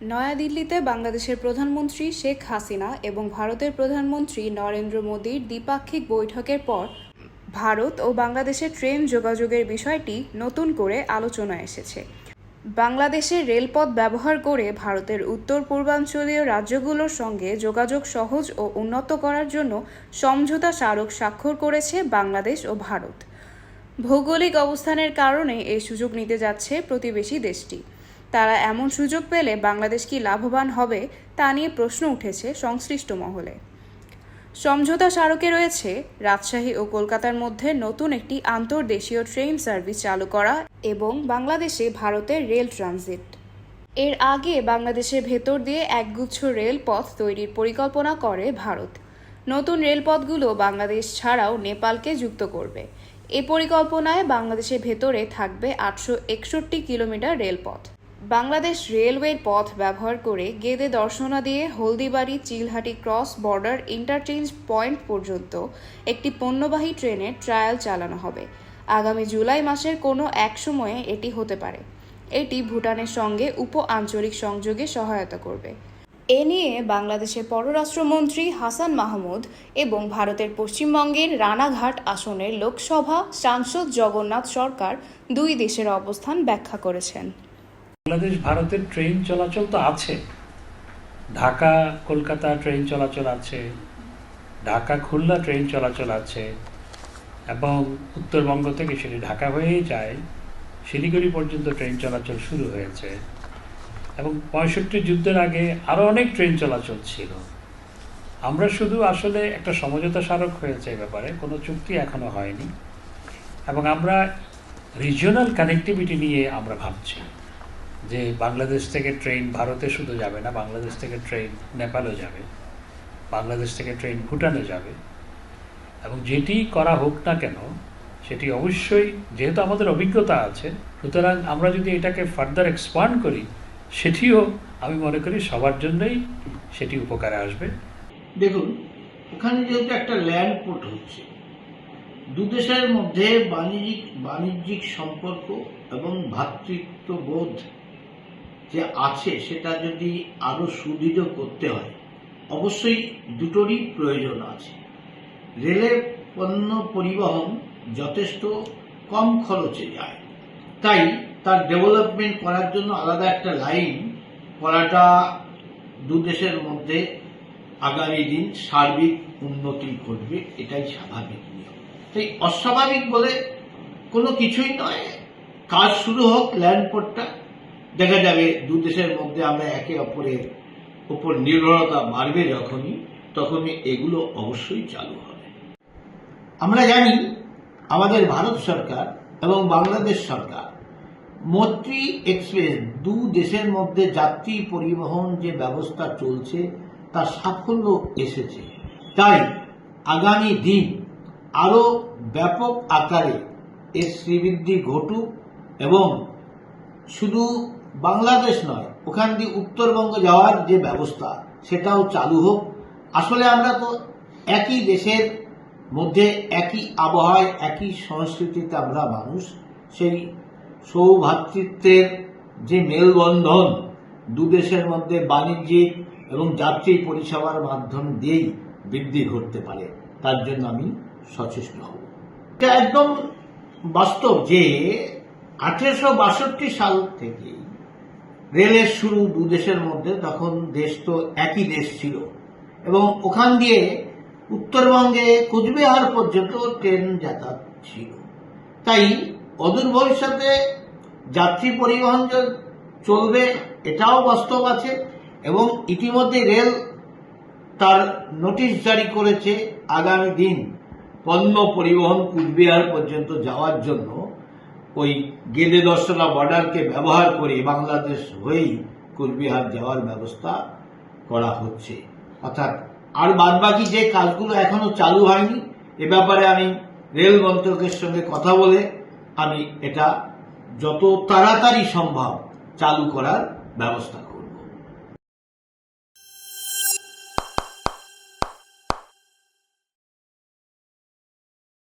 নয়াদিল্লিতে বাংলাদেশের প্রধানমন্ত্রী শেখ হাসিনা এবং ভারতের প্রধানমন্ত্রী নরেন্দ্র মোদীর দ্বিপাক্ষিক বৈঠকের পর ভারত ও বাংলাদেশের ট্রেন যোগাযোগের বিষয়টি নতুন করে আলোচনায় এসেছে। বাংলাদেশের রেলপথ ব্যবহার করে ভারতের উত্তর পূর্বাঞ্চলীয় রাজ্যগুলোর সঙ্গে যোগাযোগ সহজ ও উন্নত করার জন্য সমঝোতা স্মারক স্বাক্ষর করেছে বাংলাদেশ ও ভারত। ভৌগোলিক অবস্থানের কারণে এই সুযোগ নিতে যাচ্ছে প্রতিবেশী দেশটি। তারা এমন সুযোগ পেলে বাংলাদেশ কি লাভবান হবে তা নিয়ে প্রশ্ন উঠেছে সংশ্লিষ্ট মহলে। সমঝোতা স্মারকে রয়েছে রাজশাহী ও কলকাতার মধ্যে নতুন একটি আন্তর্দেশীয় ট্রেন সার্ভিস চালু করা এবং বাংলাদেশে ভারতের রেল ট্রানজিট। এর আগে বাংলাদেশের ভেতর দিয়ে একগুচ্ছ রেলপথ তৈরির পরিকল্পনা করে ভারত। নতুন রেলপথগুলো বাংলাদেশ ছাড়াও নেপালকে যুক্ত করবে। এ পরিকল্পনায় বাংলাদেশের ভেতরে থাকবে আটশো একষট্টি কিলোমিটার রেলপথ। বাংলাদেশ রেলওয়ের পথ ব্যবহার করে গেদে দর্শনা দিয়ে Haldibari Chilahati cross border interchange point পর্যন্ত একটি পণ্যবাহী ট্রেনের ট্রায়াল চালানো হবে। আগামী জুলাই মাসের কোনো এক সময়ে এটি হতে পারে। এটি ভুটানের সঙ্গে উপ আঞ্চলিক সংযোগে সহায়তা করবে। এ নিয়ে বাংলাদেশের পররাষ্ট্রমন্ত্রী হাসান মাহমুদ এবং ভারতের পশ্চিমবঙ্গের রানাঘাট আসনের লোকসভা সাংসদ জগন্নাথ সরকার দুই দেশের অবস্থান ব্যাখ্যা করেছেন। বাংলাদেশ ভারতের ট্রেন চলাচল তো আছে। ঢাকা, কলকাতা ট্রেন চলাচল আছে। ঢাকা, খুলনা ট্রেন চলাচল আছে। এবং উত্তরবঙ্গ থেকে সেটি ঢাকা হয়েই যায়। শিলিগুড়ি পর্যন্ত ট্রেন চলাচল শুরু হয়েছে। এবং পঁয়ষট্টি যুদ্ধের আগে আরও অনেক ট্রেন চলাচল ছিল। আমরা শুধু আসলে একটা সমঝোতা স্মারক হয়েছে এ ব্যাপারে, কোনো চুক্তি এখনও হয়নি। এবং আমরা রিজিওনাল কানেক্টিভিটি নিয়ে আমরা ভাবছি। যে বাংলাদেশ থেকে ট্রেন ভারতে শুধু যাবে না, বাংলাদেশ থেকে ট্রেন নেপালও যাবে, বাংলাদেশ থেকে ট্রেন ভুটানে যাবে। এবং যেটি করা হোক না কেন, সেটি অবশ্যই যেহেতু আমাদের অভিজ্ঞতা আছে, সুতরাং আমরা যদি এটাকে ফার্দার এক্সপান্ড করি, সেটিও আমি মনে করি সবার জন্যই সেটি উপকারে আসবে। দেখুন ওখানে যেহেতু একটা ল্যান্ড পোর্ট হচ্ছে, দু দেশের মধ্যে বাণিজ্যিক বাণিজ্যিক সম্পর্ক এবং ভ্রাতৃত্ববোধ যে আছে সেটা যদি আরও সুদৃঢ় করতে হয়, অবশ্যই দুটোরই প্রয়োজন আছে। রেলের পণ্য পরিবহন যথেষ্ট কম খরচে যায়। তাই তার ডেভেলপমেন্ট করার জন্য আলাদা একটা লাইন করাটা দু দেশের মধ্যে আগামী দিন সার্বিক উন্নতি ঘটবে, এটাই স্বাভাবিক নিয়ম। তাই অস্বাভাবিক বলে কোনো কিছুই নয়। কাজ শুরু হোক ল্যান্ড পোর্টটা দেখা যাবে দু দেশের মধ্যে আমরা একে অপরের উপর নির্ভরতা বাড়বে যখনই, তখনই এগুলো অবশ্যই চালু হবে। আমরা জানি আমাদের ভারত সরকার এবং বাংলাদেশ সরকার মৈত্রী এক্সপ্রেস দু দেশের মধ্যে যাত্রী পরিবহন যে ব্যবস্থা চলছে, তার সাফল্য এসেছে। তাই আগামী দিন আরও ব্যাপক আকারে এর শ্রীবৃদ্ধি ঘটুক এবং শুধু বাংলাদেশ নয়, ওখান দিয়ে উত্তরবঙ্গ যাওয়ার যে ব্যবস্থা, সেটাও চালু হোক। আসলে আমরা তো একই দেশের মধ্যে একই আবহাওয়ায়, একই সংস্কৃতিতে আমরা মানুষ। সেই সৌভ্রাতৃত্বের যে মেলবন্ধন দু দেশের মধ্যে বাণিজ্যিক এবং যাত্রী পরিষেবার মাধ্যম দিয়েই বৃদ্ধি ঘটতে পারে, তার জন্য আমি সচেষ্ট হব। এটা একদম বাস্তব যে আঠেরোশো বাষট্টি সাল থেকে রেলের শুরু দু দেশের মধ্যে, তখন দেশ তো একই দেশ ছিল। এবং ওখান দিয়ে উত্তরবঙ্গে কুচবিহার পর্যন্ত ট্রেন যাতায়াত ছিল। তাই অদূর ভবিষ্যতে যাত্রী পরিবহন চলবে, এটাও বাস্তব আছে এবং ইতিমধ্যে রেল তার নোটিশ জারি করেছে আগামী দিন পণ্য পরিবহন কুচবিহার পর্যন্ত যাওয়ার জন্য। ওই গেদে দর্শনা বর্ডারকে ব্যবহার করে বাংলাদেশ হয়েই কুচবিহার যাওয়ার ব্যবস্থা করা হচ্ছে। অর্থাৎ আর বাদবাকি যে কাজগুলো এখনও চালু হয়নি, এ ব্যাপারে আমি রেল মন্ত্রকের সঙ্গে কথা বলে আমি এটা যত তাড়াতাড়ি সম্ভব চালু করার ব্যবস্থা